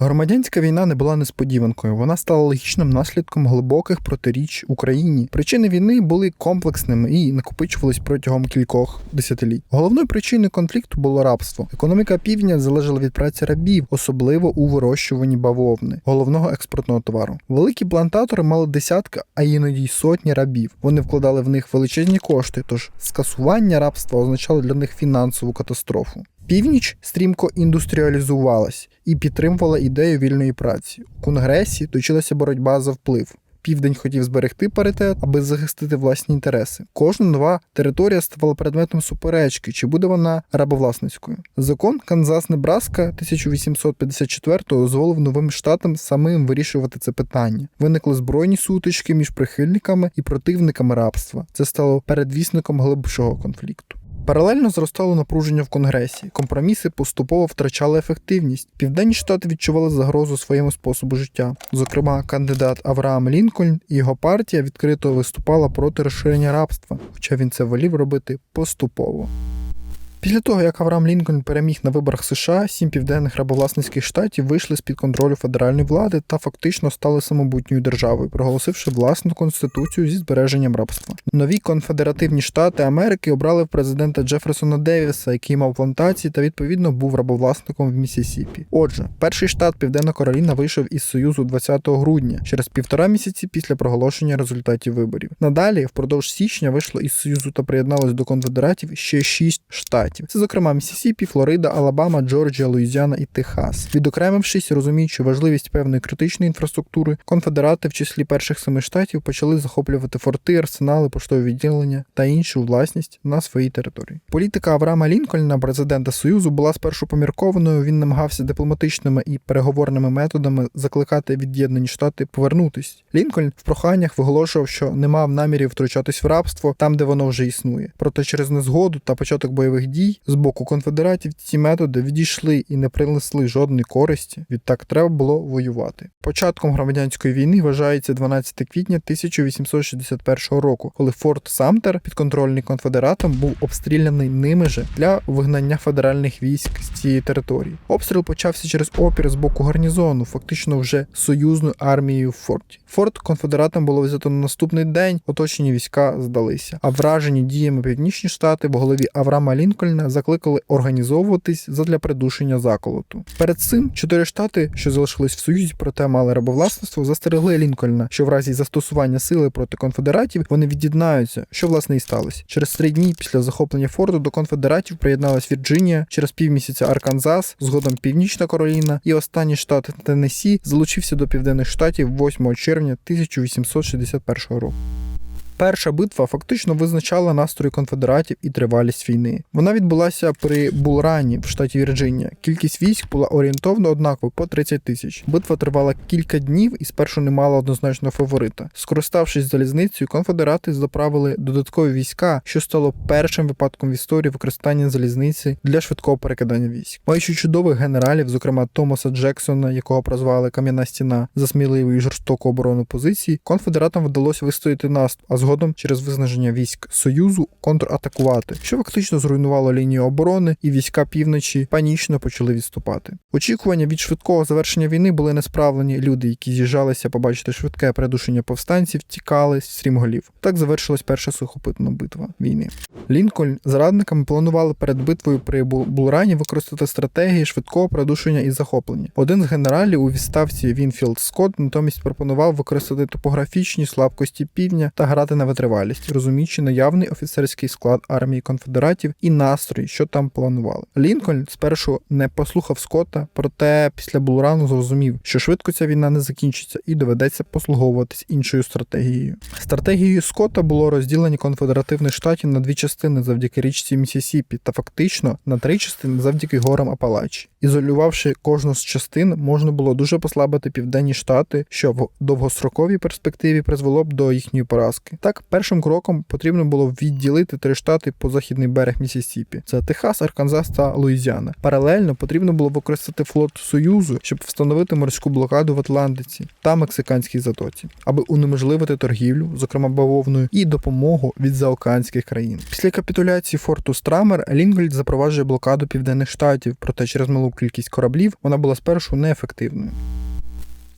Громадянська війна не була несподіванкою, вона стала логічним наслідком глибоких протиріч Україні. Причини війни були комплексними і накопичувались протягом кількох десятиліть. Головною причиною конфлікту було рабство. Економіка півдня залежала від праці рабів, особливо у вирощуванні бавовни, головного експортного товару. Великі плантатори мали десятки, а іноді й сотні рабів. Вони вкладали в них величезні кошти, тож скасування рабства означало для них фінансову катастрофу. Північ стрімко індустріалізувалась і підтримувала ідею вільної праці. У конгресі точилася боротьба за вплив. Південь хотів зберегти паритет, аби захистити власні інтереси. Кожна нова територія ставала предметом суперечки, чи буде вона рабовласницькою. Закон Канзас-Небраска 1854 дозволив новим штатам самим вирішувати це питання. Виникли збройні сутички між прихильниками і противниками рабства. Це стало передвісником глибшого конфлікту. Паралельно зростало напруження в Конгресі. Компроміси поступово втрачали ефективність. Південні штати відчували загрозу своєму способу життя. Зокрема, кандидат Авраам Лінкольн і його партія відкрито виступала проти розширення рабства, хоча він це волів робити поступово. Після того, як Авраам Лінкольн переміг на виборах США, сім південних рабовласницьких штатів вийшли з під контролю федеральної влади та фактично стали самобутньою державою, проголосивши власну конституцію зі збереженням рабства. Нові конфедеративні штати Америки обрали президента Джеферсона Девіса, який мав плантації та відповідно був рабовласником в Місісіпі. Отже, перший штат Південна Кароліна вийшов із Союзу 20 грудня через півтора місяці після проголошення результатів виборів. Надалі, впродовж січня, вийшло із Союзу та приєдналось до конфедератів ще шість штатів штатів. Це, зокрема, Місісіпі, Флорида, Алабама, Джорджія, Луїзіана і Техас. Відокремившись, розуміючи важливість певної критичної інфраструктури, конфедерати в числі перших семи штатів почали захоплювати форти, арсенали, поштові відділення та іншу власність на своїй території. Політика Авраама Лінкольна, президента Союзу, була спершу поміркованою. Він намагався дипломатичними і переговорними методами закликати від'єднані штати повернутись. Лінкольн в проханнях виголошував, що не мав намірів втручатись в рабство там, де воно вже існує. Проте через незгоду та початок бойових дій дій з боку конфедератів ці методи відійшли і не принесли жодної користі. Відтак треба було воювати. Початком громадянської війни вважається 12 квітня 1861 року, коли Форт Самтер, підконтрольний конфедератам, був обстріляний ними же для вигнання федеральних військ з цієї території. Обстріл почався через опір з боку гарнізону, фактично вже союзною армією в форті. Форт конфедератам було взято на наступний день. Оточені війська здалися. А вражені діями північні штати в голові Авраама Лінкольна закликали організовуватись задля придушення заколоту. Перед цим чотири штати, що залишились в союзі, проте мали рабовласництво, застерегли Лінкольна, що в разі застосування сили проти конфедератів вони від'єднаються, що власне і сталося. Через три дні після захоплення форту до конфедератів приєдналась Вірджинія, через півмісяця Арканзас, згодом Північна Кароліна і останній штат Теннессі залучився до південних штатів 8 червня 1861 року. Перша битва фактично визначала настрої конфедератів і тривалість війни. Вона відбулася при Булрані в штаті Вірджинія. Кількість військ була орієнтовно однакова по 30 тисяч. Битва тривала кілька днів і спершу не мала однозначного фаворита. Скориставшись залізницею, конфедерати заправили додаткові війська, що стало першим випадком в історії використання залізниці для швидкого перекидання військ. Маючи чудових генералів, зокрема Томаса Джексона, якого прозвали Кам'яна стіна за сміливу і жорстоку оборону позиції, конфедератам вдалося вистояти наступ. А згодом через виснаження військ Союзу контратакувати, що фактично зруйнувало лінію оборони, і війська півночі панічно почали відступати. Очікування від швидкого завершення війни були несправлені. Люди, які з'їжджалися побачити швидке придушення повстанців, тікали з стрімголів. Так завершилась перша сухопитна битва війни. Лінкольн з радниками планували перед битвою при Булрані використати стратегії швидкого придушення і захоплення. Один з генералів у відставці Вінфілд Скотт натомість пропонував використати топографічні слабкості півдня та грати на витривалість, розуміючи наявний офіцерський склад армії конфедератів і настрій, що там планували. Лінкольн спершу не послухав Скотта, проте після Булрану зрозумів, що швидко ця війна не закінчиться і доведеться послуговуватись іншою стратегією. Стратегією Скотта було розділення конфедеративних штатів на дві частини завдяки річці Місісіпі, та фактично на три частини завдяки горам Апалачі. Ізолювавши кожну з частин, можна було дуже послабити південні штати, що в довгостроковій перспективі призвело б до їхньої поразки. Відтак, першим кроком потрібно було відділити три штати по західний берег Місісіпі: це Техас, Арканзас та Луїзіана. Паралельно потрібно було використати флот Союзу, щоб встановити морську блокаду в Атлантиці та Мексиканській затоці, аби унеможливити торгівлю, зокрема бавовною, і допомогу від заокеанських країн. Після капітуляції форту Страмер Лінгольд запроваджує блокаду південних штатів, проте через малу кількість кораблів вона була спершу неефективною.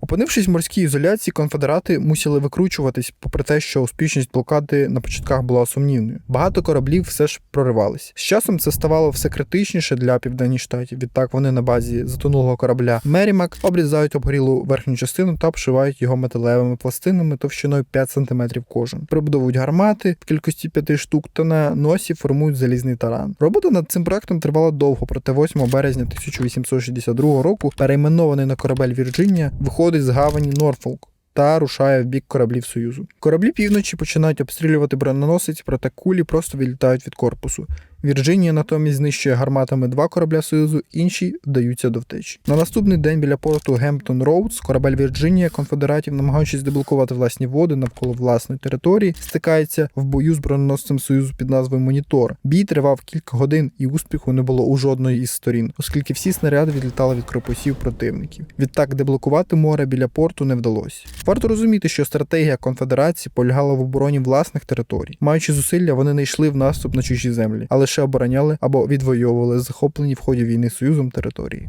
Опинившись в морській ізоляції, конфедерати мусили викручуватись, попри те, що успішність блокади на початках була сумнівною. Багато кораблів все ж проривались. З часом це ставало все критичніше для південних штатів. Відтак вони на базі затонулого корабля Мерімак обрізають обгорілу верхню частину та обшивають його металевими пластинами товщиною 5 см кожен. Прибудовують гармати в кількості 5 штук та на носі формують залізний таран. Робота над цим проектом тривала довго, проте 8 березня 1862 року перейменований на корабель Вірджинія виходить з гавані Норфолк. Та рушає в бік кораблів Союзу. Кораблі півночі починають обстрілювати броненосець, проте кулі просто відлітають від корпусу. Вірджинія натомість знищує гарматами два корабля Союзу, інші вдаються до втечі. На наступний день біля порту Гемптон Роудс корабель Вірджинія конфедератів, намагаючись деблокувати власні води навколо власної території, стикається в бою з броненосцем Союзу під назвою Монітор. Бій тривав кілька годин, і успіху не було у жодної із сторін, оскільки всі снаряди відлітали від корпусів противників. Відтак деблокувати море біля порту не вдалося. Варто розуміти, що стратегія конфедерації полягала в обороні власних територій. Маючи зусилля, вони не йшли в наступ на чужі землі, але лише обороняли або відвоювали захоплені в ході війни союзом території.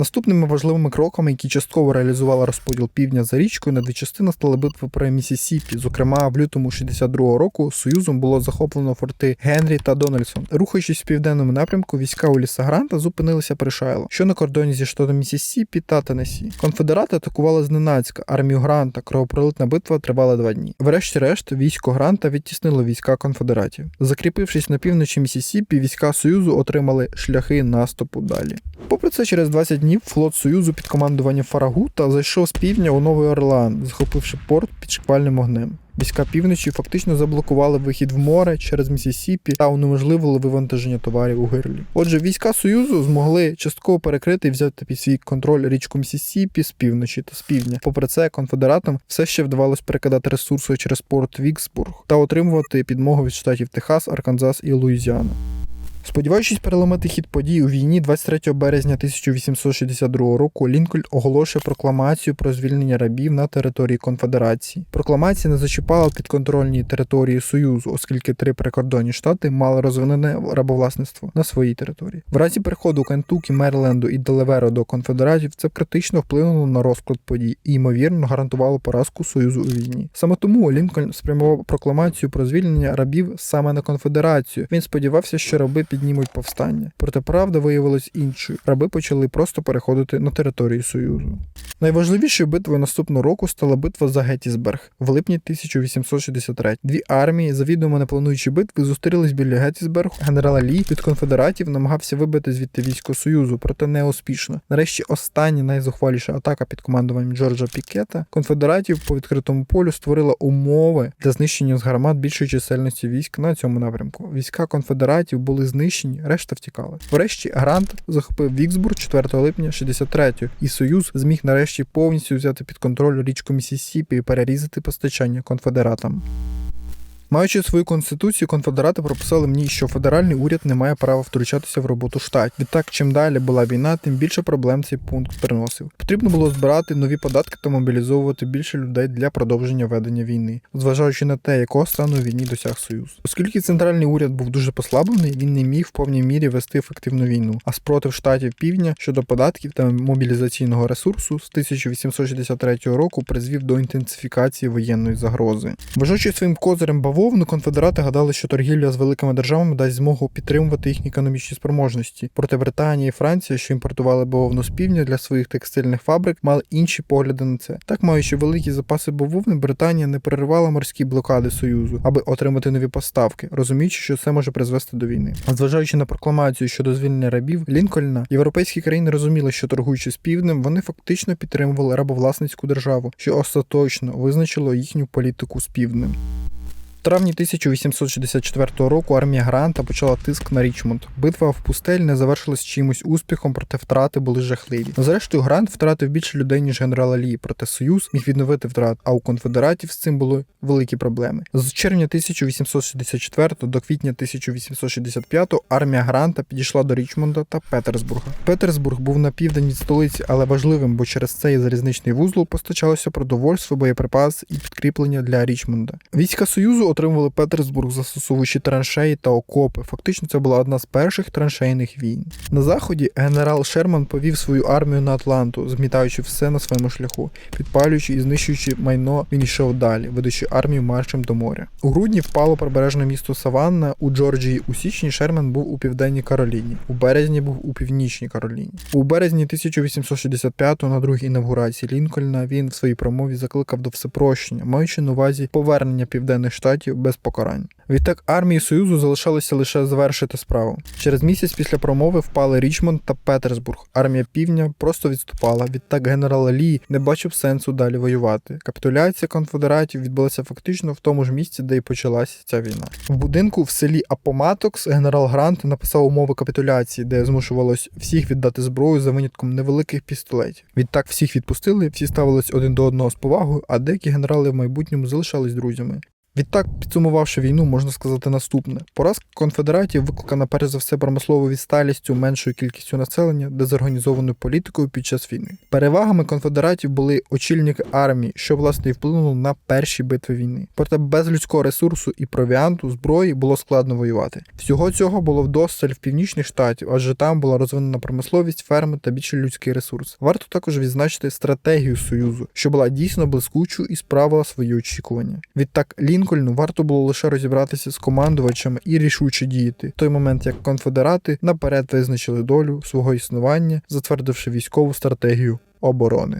Наступними важливими кроками, які частково реалізували розподіл півдня за річкою, на дві частини стали битви при Місісіпі. Зокрема, в лютому 62-го року Союзом було захоплено форти Генрі та Дональдсон. Рухаючись в південному напрямку, війська Уліса Гранта зупинилися при Шайло, що на кордоні зі штатом Місісіпі та Теннессі. Конфедерати атакували зненацька армію Гранта. Кровопролитна битва тривала два дні. Врешті-решт, військо Гранта відтіснило війська конфедератів. Закріпившись на півночі Місісіпі, війська Союзу отримали шляхи наступу далі. Попри це, через 20 днів флот Союзу під командуванням Фарагута зайшов з півдня у Новий Орлеан, захопивши порт під шквальним огнем. Війська півночі фактично заблокували вихід в море через Місісіпі та унеможливили вивантаження товарів у гирлі. Отже, війська Союзу змогли частково перекрити і взяти під свій контроль річку Місісіпі з півночі та з півдня. Попри це, конфедератам все ще вдавалось перекидати ресурси через порт Віксбург та отримувати підмогу від штатів Техас, Арканзас і Луїзіана. Сподіваючись переламати хід подій у війні, 23 березня 1862 року Лінкольн оголошує прокламацію про звільнення рабів на території конфедерації. Прокламація не зачіпала підконтрольні території Союзу, оскільки три прикордонні штати мали розвинене рабовласництво на своїй території. В разі переходу Кентукі, Мерленду і Делаверу до конфедератів це критично вплинуло на розклад подій і ймовірно гарантувало поразку Союзу у війні. Саме тому Лінкольн спрямував прокламацію про звільнення рабів саме на конфедерацію. Він сподівався, що раби піднімуть повстання. Проте правда виявилась іншою. Раби почали просто переходити на територію Союзу. Найважливішою битвою наступного року стала битва за Геттісберг в липні 1863. Дві армії, завідомо не плануючи битви, зустрілись біля Геттісбергу. Генерал Лі від конфедератів намагався вибити звідти військо Союзу, проте не успішно. Нарешті остання найзухваліша атака під командуванням Джорджа Пікета конфедератів по відкритому полю створила умови для знищення з гармат більшої чисельності військ на цьому напрямку. Війська конфедератів були знищені, решта втікали. Врешті Грант захопив Віксбург 4 липня 63-го, і Союз зміг нарешті повністю взяти під контроль річку Місісіпі і перерізати постачання конфедератам. Маючи свою конституцію, конфедерати прописали мені, що федеральний уряд не має права втручатися в роботу штатів. Відтак, чим далі була війна, тим більше проблем цей пункт приносив. Потрібно було збирати нові податки та мобілізовувати більше людей для продовження ведення війни, зважаючи на те, якого стану війні досяг союз. Оскільки центральний уряд був дуже послаблений, він не міг в повній мірі вести ефективну війну. А спротив штатів півдня щодо податків та мобілізаційного ресурсу з 1863 року призвів до інтенсифікації воєнної загрози. Вважаючи своїм козирем бавовну, конфедерати гадали, що торгівля з великими державами дасть змогу підтримувати їхні економічні спроможності. Проте Британія і Франція, що імпортували бавовну з півдня для своїх текстильних фабрик, мали інші погляди на це. Так, маючи великі запаси бавовни, Британія не переривала морські блокади Союзу, аби отримати нові поставки, розуміючи, що це може призвести до війни. Зважаючи на прокламацію щодо звільнення рабів Лінкольна, європейські країни розуміли, що торгуючи з півднем, вони фактично підтримували рабовласницьку державу, що остаточно визначило їхню політику з півднем. Травні 1864 року армія Гранта почала тиск на Річмонд. Битва в пустель не завершилась чимось успіхом, проте втрати були жахливі. Зрештою, Грант втратив більше людей, ніж генерал Лі, проте Союз міг відновити втрат, а у конфедератів з цим були великі проблеми. З червня 1864 до квітня 1865 армія Гранта підійшла до Річмонда та Петерсбурга. Петерсбург був на південь столиці, але важливим, бо через цей залізничний вузол постачалося продовольство, боєприпас і підкріплення для Річмонда. Війська Союзу отримували Петерсбург, застосовуючи траншеї та окопи. Фактично, це була одна з перших траншейних війн. На заході генерал Шерман повів свою армію на Атланту, змітаючи все на своєму шляху, підпалюючи і знищуючи майно, він йшов далі, ведучи армію маршем до моря. У грудні впало прибережне місто Саванна у Джорджії. У січні Шерман був у південній Кароліні. У березні був у північній Кароліні. У березні 1865 на другій інавгурації Лінкольна він в своїй промові закликав до всепрощення, маючи на увазі повернення південних штатів без покарань. Відтак армії Союзу залишалося лише завершити справу. Через місяць після промови впали Річмонд та Петерсбург. Армія півдня просто відступала. Відтак генерал Лі не бачив сенсу далі воювати. Капітуляція конфедератів відбулася фактично в тому ж місці, де й почалася ця війна. В будинку в селі Апоматокс генерал Грант написав умови капітуляції, де змушувалось всіх віддати зброю за винятком невеликих пістолетів. Відтак всіх відпустили, всі ставились один до одного з повагою, а деякі генерали в майбутньому залишались друзями. Відтак, підсумувавши війну, можна сказати наступне: поразка конфедератів викликана перш за все промисловою відсталістю, меншою кількістю населення, дезорганізованою політикою під час війни. Перевагами конфедератів були очільники армії, що власне і вплинуло на перші битви війни. Проте без людського ресурсу і провіанту зброї було складно воювати. Всього цього було вдосталь в північних штатів, адже там була розвинена промисловість, ферми та більше людський ресурс. Варто також відзначити стратегію союзу, що була дійсно блискучою і справила свої очікування. Відтак Лінкольну варто було лише розібратися з командувачами і рішуче діяти в той момент, як конфедерати наперед визначили долю свого існування, затвердивши військову стратегію оборони.